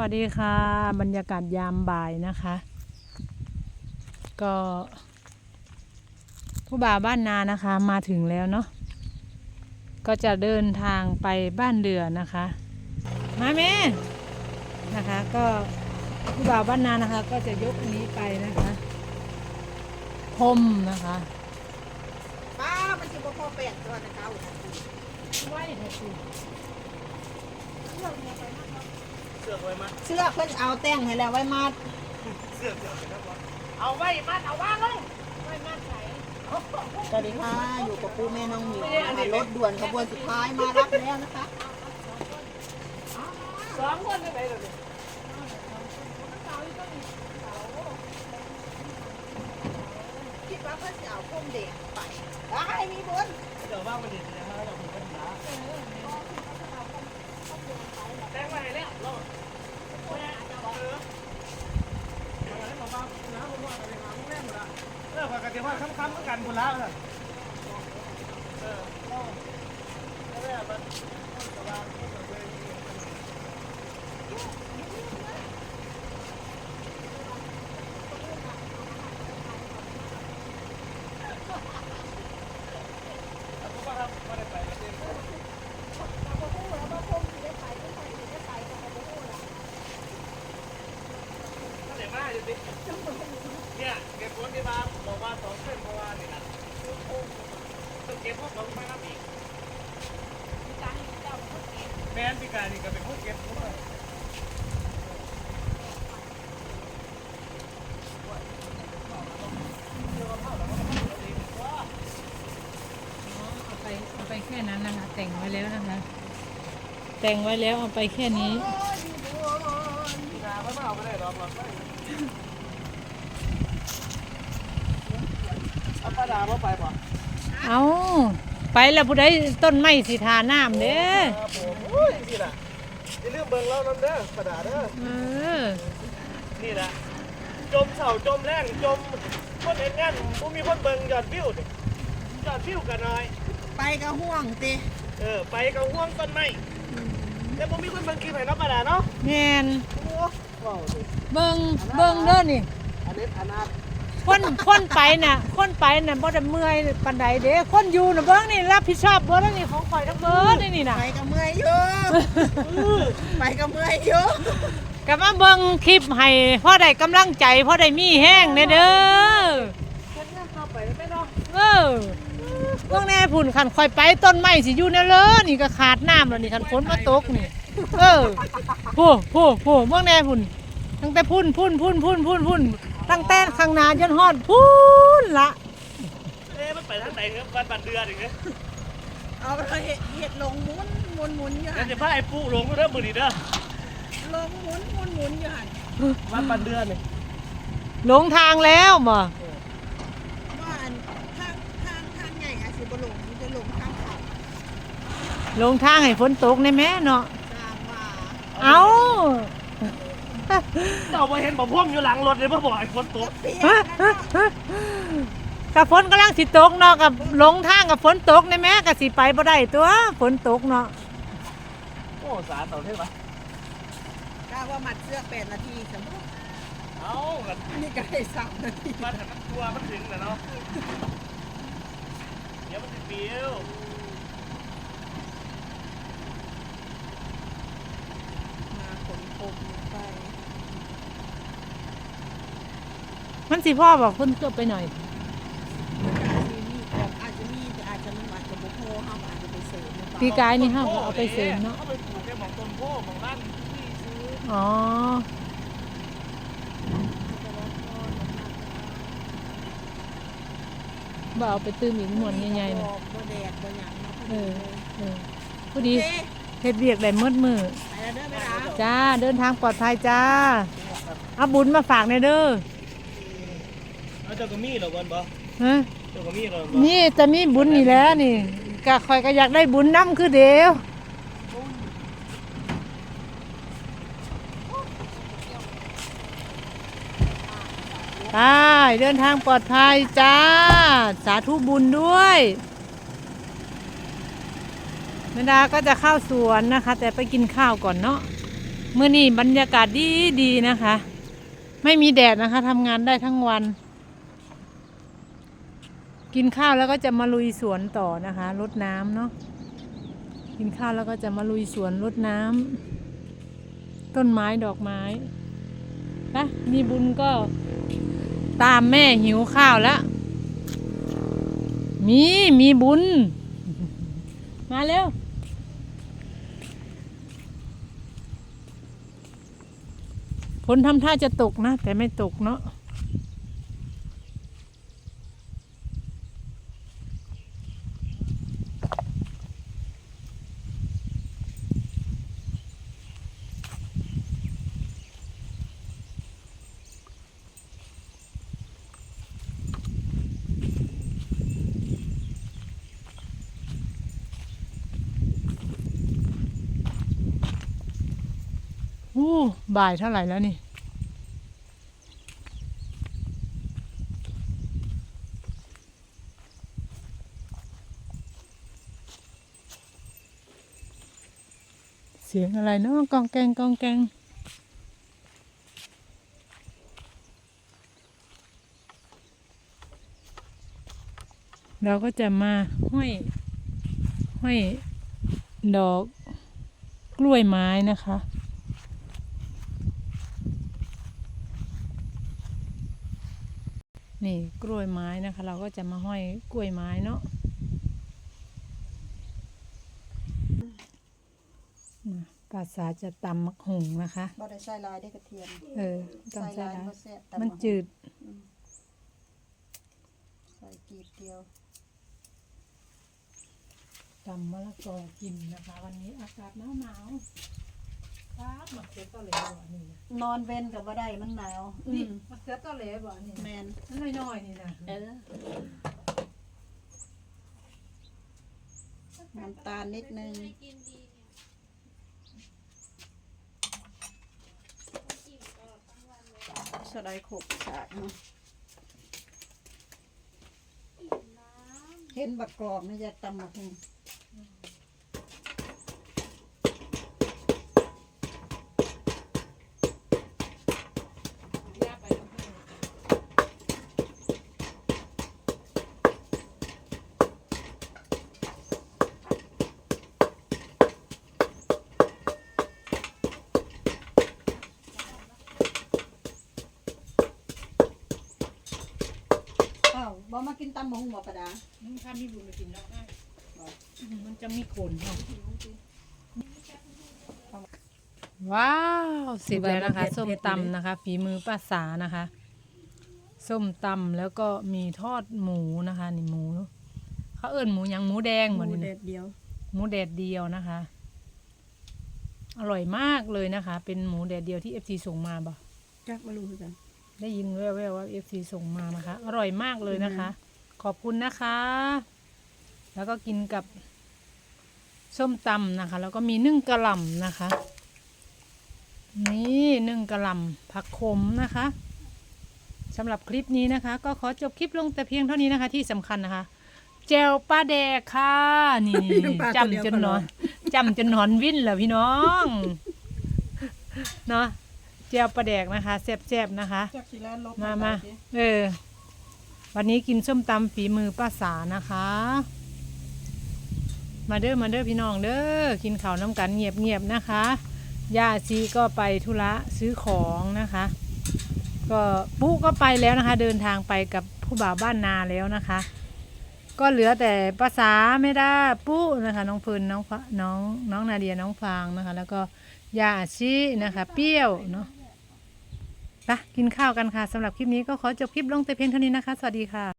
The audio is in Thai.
วัสดีค่ะ บรรยากาศยามบ่ายนะคะ ก็ ผู้บ่าวบ้านนานะคะมาถึงแล้วเนาะก็จะเดินทางไปบ้านเดือนะคะ มาแม่นะคะ ก็ผู้บ่าวบ้านนานะคะ ก็จะยกอันนี้ไปนะคะพรมนะคะป้ามันสิบ่พอแปดตัวนะเก้าไว้ค่ะสิ เสือกไว้มัดเสื้อเพิ่นเอาแต่งให้แล้วไว้มัดเสือกเสือกไปแล้ววะเอาไว้มัดเอาว่างลงสวัสดีค่ะอยู่กับปูแม่น้องหมิวนะคะรถด่วนขบวนสุดท้ายมารับแล้วนะคะสองคนไปไหนเดี๋ยวนี้คิดว่าเพิ่นจะเอาพุ่มเด็กไปได้มีบุญเดี๋ยวว่างมันเด็ดนะเราถึงกันนะแต่งไว้ให้แล้วเราเออเอาไว้บอกว่าน้ำมันว่าอะ เออปกติว่าค้ำๆกันหมดแล้วเออเออแล้วแม่มันสบายเดี๋ยวมาอยู่ดิเนี่ยเก็บคนที่มาบอกว่าสองเส้นเพราะว่าเนี่ยนะต้องเก็บพวกเราไม่รับอีกแม่ นพิการนี่ก็เป็นพวกเก็บพวกเราเอาไปเอาไปแค่นั้นนะคะ แต่งไว้แล้วนะคะ แต่งไว้แล้วเอาไปแค่นี้พิการไม่เอาก็ได้หรอกหรอกเอาปลาดามาไปป่ะเอา ไปแล้วผู้ใดต้นไม้สิทาน้ำเด้อครับผมโอ้ยสิล่ะอย่าลืมเบิ่งเราน้ำเด้อปลาดาเด้อเออนี่แหละจมเสาจมแรงจมคนเห็นงานผู้มีคนเบิ่งยอดวิวนี่ยอดวิวกันหน่อย ไปก็ห่วงติเออ ไปกับห่วงต้นไม้แต่ผมมีคนเบิ่งคลิปให้เนาะปลาดาเนาะแมนโอ้ว้าวดิเบิงเบิงเด้อนี่อันนี้อนาถ คนคนไปน่ะ คนไปน่ะบ่ได้เมื่อยปานใดเด้คนอยู่น่ะเบิ่งนี่รับผิดชอบเบิดแล้วนี่ของข่อยทั้งเบิดนี่นี่น่ะไปก็เมื่อยอยู่ไปก็เมื่อยอยู่ก็มาเบิ่งคลิปให้พ่อได้กำลังใจพ่อได้มีแห้งแน่เด้อเฮ็ดงานต่อไปแล้วแม่เนาะเออเบิ่งแน่พุ่นคันข่อยไปต้นไม้สิอยู่แน่เลยนี่ก็ขาดน้ำแล้วนี่คันฝนมาตกนี่ เออผู้ผู้ผู้เบิ่งแน่พุ่นตั้งแต่พุ่นพุ่นพุ่นพุ่นพุ่นพุ่น ตั้งแต่ข้างหน้าจนฮอดพุ่นละเอ๊ะมันไปทางไหนครับบ้านบันเดือนอีกเนี่ยเอาไปเฮ็ดเฮ็ดลงหมุนหมุนหมุนอยู่งั้หั่นนจะพาไอ้ปุ๊ลงเด้อมื้อนี้เด้อลงหมุนหมุนหมุนอยู่หั่นบ้านบันเดือนนี่หลงทางแล้วบ่ว่าอันทางทางทางใหญ่อาจสิบ่ลงมันจะลงทางเขาหลงทางให้ฝนตกในแม่เนาะตามว่า เอา เจ้าบ่เห็นบ่พ่วงอยู่หลังรถเลยบ่บอกไอ้ฝนตกเปียกนะเนาะกับฝนกำลังสิตกเนาะกับหลงทางกับฝนตกในแม่กับสิไปบ่ได้ตัวฝนตกเนาะโอ้สาต่อเท่ปะกล้าว่ามัดเสื้อ8นาทีสมมุติเอากันนี่ก็ได้3นาทีบ้านหันมันกลัวมันถึงน่ะเนาะเดี๋ยวมันสิปิวมาขนพรมไป มันสิพ่อบอกเพิ่นเกือบไปหน่อยอาจจะมีแบบอาจจะมีแต่อาจจะมันอาจจะบ่พอเฮาอาจจะไปเสริมหรือเปล่าปีกายนี่ห้าเอาไปเสริมเนาะ เอาไปปลูกในหม่องต้นโพหม่องนั่นที่ซื้ออ๋อ บ่เอาไปตื้มอีกหมวนใหญ่ๆบ่น่ะ บ่แดดบ่หยังเนาะเออ เออพอโอดีเคเฮ็ดเวียกได้มืดมือไปแล้วเด้อแม่ดาวจ้า เดินทางปลอดภัยจ้าเอาบุญมาฝากในอยเด้อ เอาเจ้าก็มีเหรอวันบ่ฮะเจ้าก็มีเหรอบ่นี่จะมีบุญนี่แหล้วนี่ก็คอยก็อยากได้บุญน้ำคือเดียวไปเดินทางปลอดภัยจ้า สาธุบุญด้วยแม่ดาก็จะเข้าสวนนะคะ แต่ไปกินข้าวก่อนเนาะเมื่อนี้บรรยากาศดีดีนะคะ ไม่มีแดดนะคะทำงานได้ทั้งวัน กินข้าวแล้วก็จะมาลุยสวนต่อนะคะรดน้ำเนาะกินข้าวแล้วก็จะมาลุยสวนรดน้ำต้นไม้ดอกไม้นะมีบุญก็ตามแม่หิวข้าวแล้ว มีมีบุญ มาเร็วฝนทำท่าจะตกนะ แต่ไม่ตกเนาะ อู้บ่ายเท่าไหร่แล้วนี่เสียงอะไรเนาะกองแกงกองแกงเราก็จะมาห้อยห้อยดอกกล้วยไม้นะคะ นี่กล้วยไม้นะคะ เราก็จะมาห้อยกล้วยไม้เนาะนะภาษาจะตำมักหุงนะคะบ่ได้ใส่ลายได้กระเทียม เออต้องใส่ลายละบ่แซ่บแต่มันจืด ใส่กีบเดียวตำมะละกอกินนะคะ วันนี้อากาศหนาวหนาว ๆครับมะเขือตอเหลบ่นี่นะนอนเว้นก็บ่ได้มันหนาว อืนี่มมะเขือตอเหลบ่นี่แมนะนอันน้อยๆนี่นะเออน้ำตาลนิดนึงสไลด์ขบสากเนาะเห็นบักกรอกนี่จะตำบักหุ่ง ย่าไปน้ำผึ้ง อ้าวบ่มา กินตำบักหุ่งบ่ปะดามึงถ้ามีบุญไปกินแล้วได้มันจะมีขนเนาะว้าวเสร็จแล้วนะคะ ส้มตำนะคะ ฝีมือป้าสานะคะ ส้มตำแล้วก็มีทอดหมูนะคะนี่หมูเขาเอิ้นหมูหยังหมูแดงหเหมือนมูนี่เด็นะดเดียว หมูแดดเดียวนะคะ อร่อยมากเลยนะคะ เป็นหมูแดดเดียวที่เอฟซีส่งมาบ่จักมารู้คือกันได้ยินแว่วๆว่าเอฟซีส่งมานะคะ อร่อยมากเลยนะคะ ขอบคุณนะคะ แล้วก็กินกับส้มตำนะคะ แล้วก็มีนึ่งกระหล่ำนะคะ นี่นึ่งกระหล่ำผักขมนะคะสำหรับคลิปนี้นะคะ ก็ขอจบคลิปลงแต่เพียงเท่านี้นะคะ ที่สำคัญนะคะเจลป้าแดกค่ะ นี่ปลาตัวเดียวจำจนก็นรออนจำจนนอนวิ่นเหรอพี่น้องเนาะเจลปลาแดกนะคะแซ่บๆนะคะจักสิแลนลบมาไปมาสิเออ วันนี้กินส้มตำฝีมือป้าสานะคะ มาเด้อมาเด้อพี่น้องเด้อกินข้าวน้ำกันเงียบๆนะคะย่าซีก็ไปธุระซื้อของนะคะ ก็ปุ๊ก็ไปแล้วนะคะ เดินทางไปกับผู้บ่าวบ้านนาแล้วนะคะ ก็เหลือแต่ภาษาไม่ได้ปุ๊นะคะ น้องเฟินน้องน้องน้องนาเดียน้องฟางนะคะ แล้วก็ยาชีนะคะ เปรี้ยวเนาะ ไปกินข้าวกันค่ะสำหรับคลิปนี้ก็ขอจบคลิปลงแต่เพียงเท่านี้นะคะ สวัสดีค่ะ